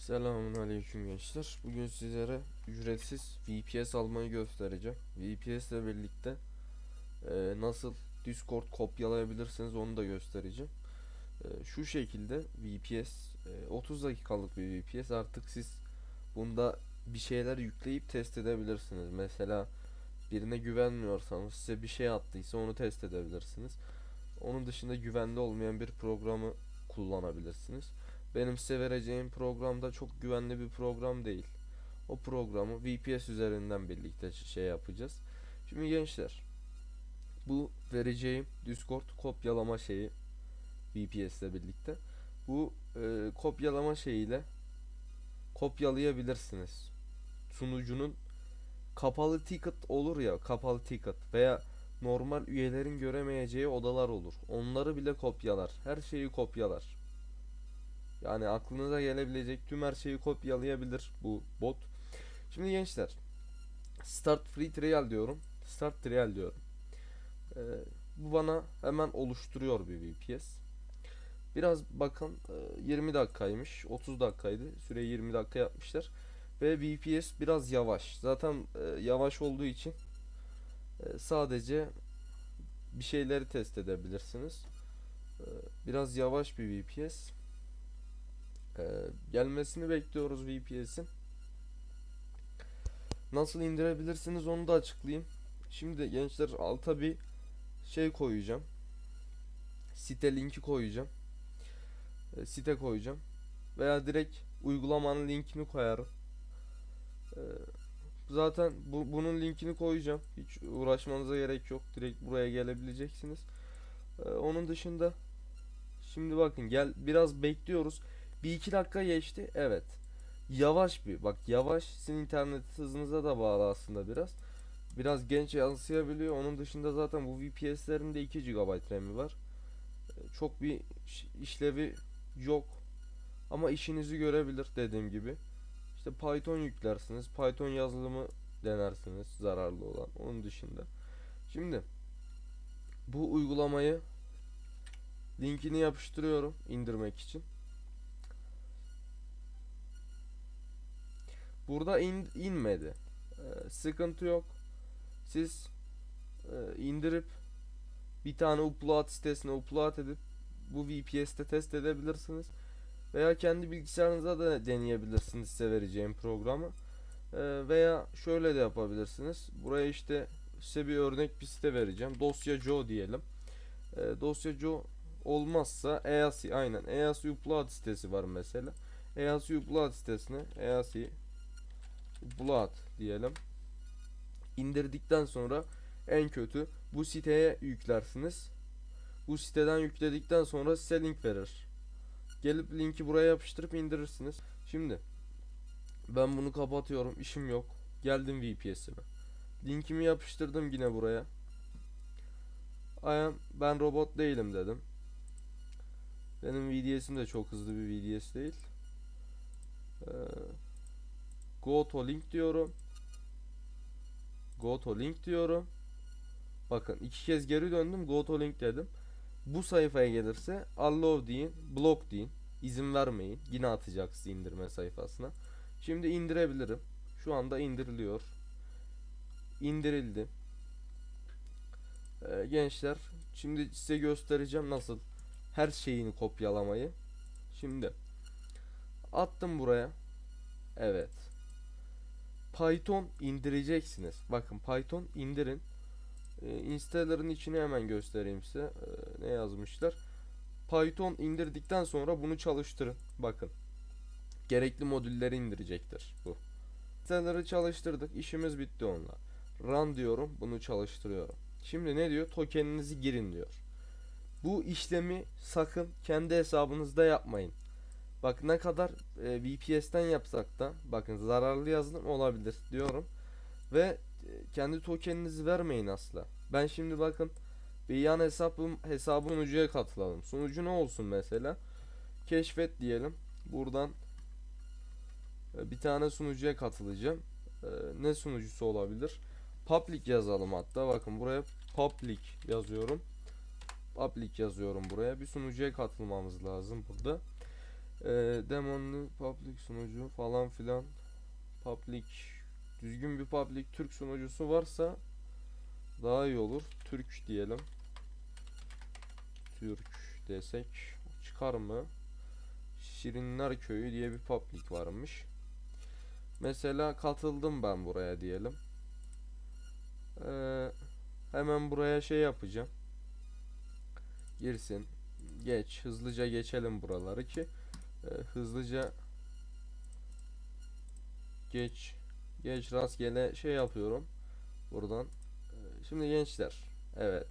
Selamun aleyküm gençler. Bugün sizlere ücretsiz VPS almayı göstereceğim. VPS ile birlikte e, nasıl Discord kopyalayabilirsiniz onu da göstereceğim. E, şu şekilde VPS e, 30 dakikalık bir VPS artık siz bunda bir şeyler yükleyip test edebilirsiniz. Mesela birine güvenmiyorsanız size bir şey attıysa onu test edebilirsiniz. Onun dışında güvenli olmayan bir programı kullanabilirsiniz. Benim size vereceğim programda çok güvenli bir program değil. O programı VPS üzerinden birlikte şey yapacağız. Şimdi gençler bu vereceğim Discord kopyalama şeyi VPS ile birlikte. Bu e, kopyalama şeyiyle kopyalayabilirsiniz. Sunucunun kapalı ticket olur ya kapalı ticket veya normal üyelerin göremeyeceği odalar olur. Onları bile kopyalar. Her şeyi kopyalar. Yani aklınıza gelebilecek tüm her şeyi kopyalayabilir bu bot. Şimdi gençler Start Free Trial diyorum. Start Trial diyorum. Ee, bu bana hemen oluşturuyor bir VPS. Biraz bakın e, 20 dakikaymış. 30 dakikaydı. Süreyi 20 dakika yapmışlar. Ve VPS biraz yavaş. Zaten e, yavaş olduğu için e, sadece bir şeyleri test edebilirsiniz. E, biraz yavaş bir VPS. Ee, gelmesini bekliyoruz VPS'in. Nasıl indirebilirsiniz onu da açıklayayım. Şimdi gençler alta bir şey koyacağım. Site linki koyacağım. Ee, site koyacağım. Veya direkt uygulamanın linkini koyarım. Ee, zaten bu, bunun linkini koyacağım. Hiç uğraşmanıza gerek yok. Direkt buraya gelebileceksiniz. Ee, onun dışında şimdi bakın gel biraz bekliyoruz. Bir iki dakika geçti. Evet. Yavaş bir. Bak yavaş. Sizin internet hızınıza da bağlı aslında biraz. Biraz genç yansıyabiliyor. Onun dışında zaten bu VPS'lerin de 2 GB RAM'i var. Ee, Çok bir iş- işlevi yok. Ama işinizi görebilir dediğim gibi. İşte Python yüklersiniz. Python yazılımı denersiniz zararlı olan. Onun dışında. Şimdi bu uygulamayı linkini yapıştırıyorum indirmek için. Burada in, inmedi. Ee, sıkıntı yok. Siz e, indirip bir tane upload sitesine upload edip bu VPS'te test edebilirsiniz. Veya kendi bilgisayarınıza da deneyebilirsiniz size vereceğim programı. Ee, veya şöyle de yapabilirsiniz. Buraya işte size bir örnek bir site vereceğim. Dosya Joe diyelim. Ee, dosya Joe olmazsa EASI aynen EASI upload sitesi var mesela. EASI upload sitesine EASI upload diyelim. İndirdikten sonra en kötü bu siteye yüklersiniz. Bu siteden yükledikten sonra size link verir. Gelip linki buraya yapıştırıp indirirsiniz. Şimdi ben bunu kapatıyorum. işim yok. Geldim VPS'ime. Linkimi yapıştırdım yine buraya. Am, ben robot değilim dedim. Benim VDS'im de çok hızlı bir VDS değil. Ee, go to link diyorum. Go to link diyorum. Bakın iki kez geri döndüm. Go to link dedim. Bu sayfaya gelirse allow deyin, block deyin. İzin vermeyin. Yine atacak indirme sayfasına. Şimdi indirebilirim. Şu anda indiriliyor. İndirildi. Ee, gençler şimdi size göstereceğim nasıl her şeyini kopyalamayı. Şimdi attım buraya. Evet. Python indireceksiniz. Bakın Python indirin. Ee, installer'ın içini hemen göstereyim size. Ee, ne yazmışlar? Python indirdikten sonra bunu çalıştırın. Bakın. Gerekli modülleri indirecektir bu. Installer'ı çalıştırdık. İşimiz bitti onunla. Run diyorum. Bunu çalıştırıyorum. Şimdi ne diyor? Tokeninizi girin diyor. Bu işlemi sakın kendi hesabınızda yapmayın. Bak ne kadar e, VPS'ten yapsak da bakın zararlı yazılım olabilir diyorum. Ve e, kendi tokeninizi vermeyin asla. Ben şimdi bakın bir yan hesabım hesabım sunucuya katılalım. Sunucu ne olsun mesela? Keşfet diyelim. Buradan e, bir tane sunucuya katılacağım. E, ne sunucusu olabilir? Public yazalım hatta. Bakın buraya public yazıyorum. Public yazıyorum buraya. Bir sunucuya katılmamız lazım burada. Ee, demonlu public sunucu falan filan public düzgün bir public Türk sunucusu varsa daha iyi olur. Türk diyelim. Türk desek çıkar mı? Şirinler Köyü diye bir public varmış. Mesela katıldım ben buraya diyelim. Ee, hemen buraya şey yapacağım. Girsin. Geç. Hızlıca geçelim buraları ki e, hızlıca geç geç rastgele şey yapıyorum buradan. E, şimdi gençler. Evet.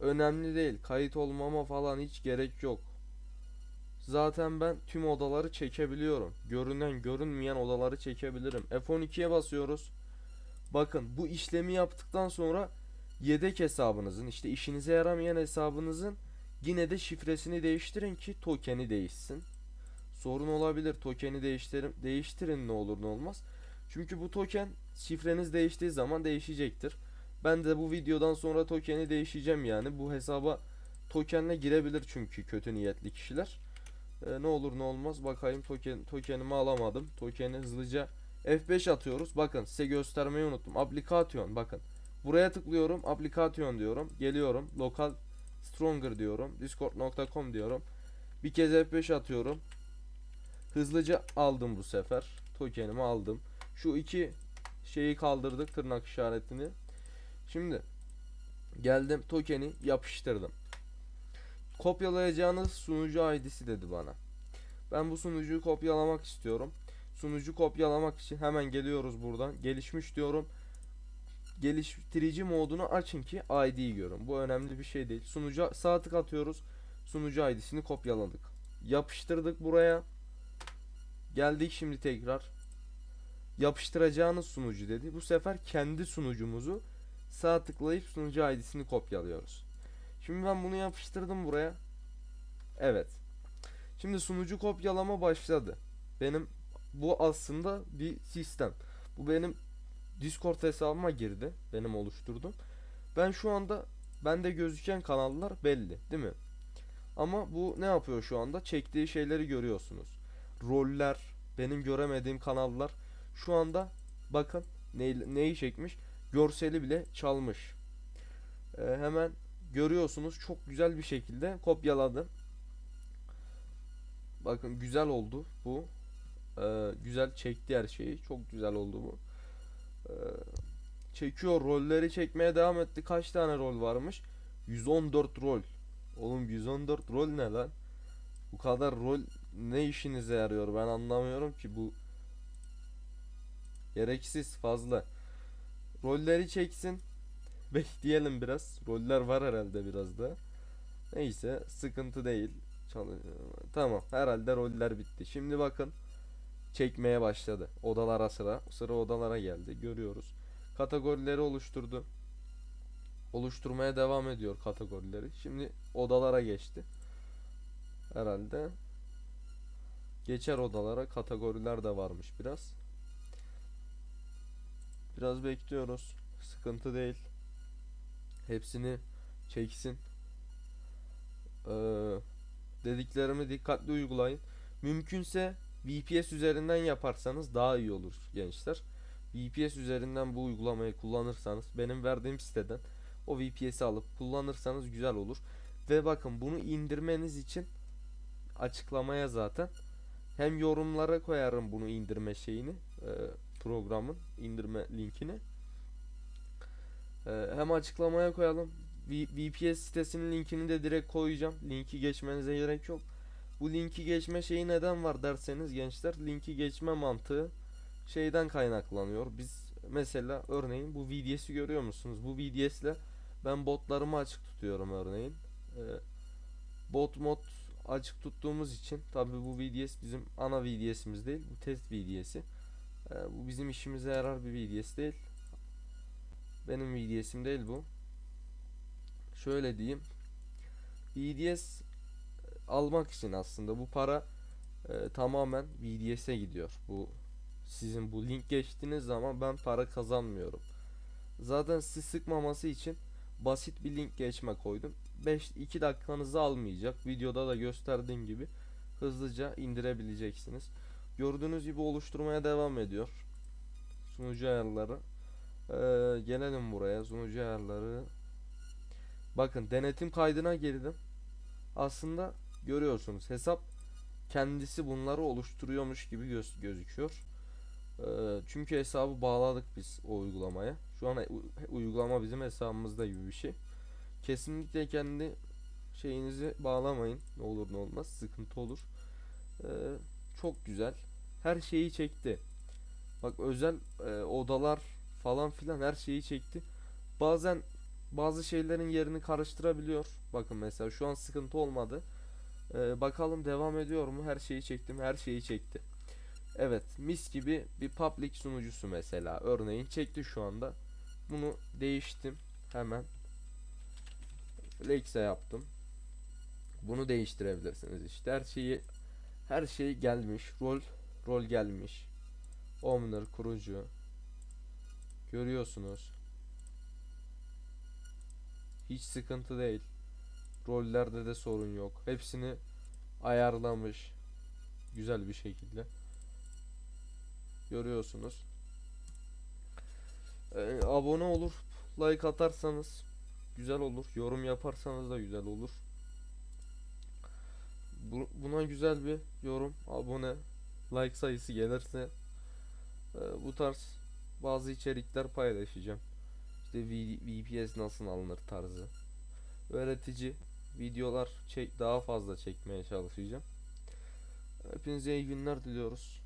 Önemli değil. Kayıt olmama falan hiç gerek yok. Zaten ben tüm odaları çekebiliyorum. Görünen görünmeyen odaları çekebilirim. F12'ye basıyoruz. Bakın bu işlemi yaptıktan sonra yedek hesabınızın işte işinize yaramayan hesabınızın yine de şifresini değiştirin ki tokeni değişsin. Sorun olabilir. Tokeni değiştirin, değiştirin ne olur ne olmaz. Çünkü bu token şifreniz değiştiği zaman değişecektir. Ben de bu videodan sonra tokeni değişeceğim yani. Bu hesaba tokenle girebilir çünkü kötü niyetli kişiler. Ee, ne olur ne olmaz bakayım token tokenimi alamadım. Tokeni hızlıca F5 atıyoruz. Bakın size göstermeyi unuttum. Application bakın. Buraya tıklıyorum. Application diyorum. Geliyorum. Lokal stronger diyorum. Discord.com diyorum. Bir kez F5 atıyorum. Hızlıca aldım bu sefer. Tokenimi aldım. Şu iki şeyi kaldırdık tırnak işaretini. Şimdi geldim tokeni yapıştırdım. Kopyalayacağınız sunucu ID'si dedi bana. Ben bu sunucuyu kopyalamak istiyorum. Sunucu kopyalamak için hemen geliyoruz buradan. Gelişmiş diyorum. Geliştirici modunu açın ki ID'yi görün. Bu önemli bir şey değil. Sunucu sağ tık atıyoruz. Sunucu ID'sini kopyaladık. Yapıştırdık buraya. Geldik şimdi tekrar. Yapıştıracağınız sunucu dedi. Bu sefer kendi sunucumuzu sağ tıklayıp sunucu ID'sini kopyalıyoruz. Şimdi ben bunu yapıştırdım buraya. Evet. Şimdi sunucu kopyalama başladı. Benim bu aslında bir sistem. Bu benim Discord hesabıma girdi. Benim oluşturdum. Ben şu anda bende gözüken kanallar belli, değil mi? Ama bu ne yapıyor şu anda? Çektiği şeyleri görüyorsunuz. Roller, benim göremediğim kanallar şu anda bakın ne, neyi çekmiş? Görseli bile çalmış. Ee, hemen görüyorsunuz çok güzel bir şekilde kopyaladım. Bakın güzel oldu bu. Ee, güzel çekti her şeyi. Çok güzel oldu bu. Ee, çekiyor rolleri çekmeye devam etti. Kaç tane rol varmış? 114 rol. Oğlum 114 rol ne lan? Bu kadar rol ne işinize yarıyor ben anlamıyorum ki bu gereksiz fazla. Rolleri çeksin. Bekleyelim biraz. Roller var herhalde biraz da. Neyse sıkıntı değil. Çalı- Tamam herhalde roller bitti. Şimdi bakın çekmeye başladı. Odalara sıra. Sıra odalara geldi. Görüyoruz. Kategorileri oluşturdu. Oluşturmaya devam ediyor kategorileri. Şimdi odalara geçti. Herhalde geçer odalara kategoriler de varmış biraz. Biraz bekliyoruz. Sıkıntı değil. Hepsini çeksin. Ee, dediklerimi dikkatli uygulayın. Mümkünse VPS üzerinden yaparsanız daha iyi olur gençler. VPS üzerinden bu uygulamayı kullanırsanız benim verdiğim siteden o VPS'i alıp kullanırsanız güzel olur. Ve bakın bunu indirmeniz için açıklamaya zaten hem yorumlara koyarım bunu indirme şeyini e, programın indirme linkini. E, hem açıklamaya koyalım. VPS sitesinin linkini de direkt koyacağım. Linki geçmenize gerek yok. Bu linki geçme şeyi neden var derseniz gençler linki geçme mantığı şeyden kaynaklanıyor. Biz mesela örneğin bu VDS'i görüyor musunuz? Bu VDS ile ben botlarımı açık tutuyorum örneğin. Ee, bot mod açık tuttuğumuz için tabi bu VDS bizim ana VDS'imiz değil. Bu test VDS'i. Ee, bu bizim işimize yarar bir VDS değil. Benim VDS'im değil bu. Şöyle diyeyim. VDS almak için aslında bu para e, tamamen VDS'e gidiyor. Bu sizin bu link geçtiğiniz zaman ben para kazanmıyorum. Zaten sizi sıkmaması için basit bir link geçme koydum. 5 2 dakikanızı almayacak. Videoda da gösterdiğim gibi hızlıca indirebileceksiniz. Gördüğünüz gibi oluşturmaya devam ediyor. Sunucu ayarları. Ee, gelelim buraya. Sunucu ayarları. Bakın denetim kaydına girdim. Aslında görüyorsunuz hesap kendisi bunları oluşturuyormuş gibi göz gözüküyor. Ee, çünkü hesabı bağladık biz o uygulamaya. Şu an uygulama bizim hesabımızda gibi bir şey. Kesinlikle kendi şeyinizi bağlamayın. Ne olur ne olmaz sıkıntı olur. Ee, çok güzel. Her şeyi çekti. Bak özel e, odalar falan filan her şeyi çekti. Bazen bazı şeylerin yerini karıştırabiliyor. Bakın mesela şu an sıkıntı olmadı. Ee, bakalım devam ediyor mu? Her şeyi çektim. Her şeyi çekti. Evet, mis gibi bir public sunucusu mesela. Örneğin çekti şu anda. Bunu değiştim hemen. Lexe yaptım. Bunu değiştirebilirsiniz işte. Her şeyi her şey gelmiş. Rol rol gelmiş. Owner kurucu. Görüyorsunuz. Hiç sıkıntı değil. Rollerde de sorun yok. Hepsini ayarlamış. Güzel bir şekilde. Görüyorsunuz. Ee, abone olur, like atarsanız güzel olur. Yorum yaparsanız da güzel olur. Bu, buna güzel bir yorum, abone, like sayısı gelirse e, bu tarz bazı içerikler paylaşacağım. İşte VPS nasıl alınır tarzı. Öğretici videolar çek daha fazla çekmeye çalışacağım. Hepinize iyi günler diliyoruz.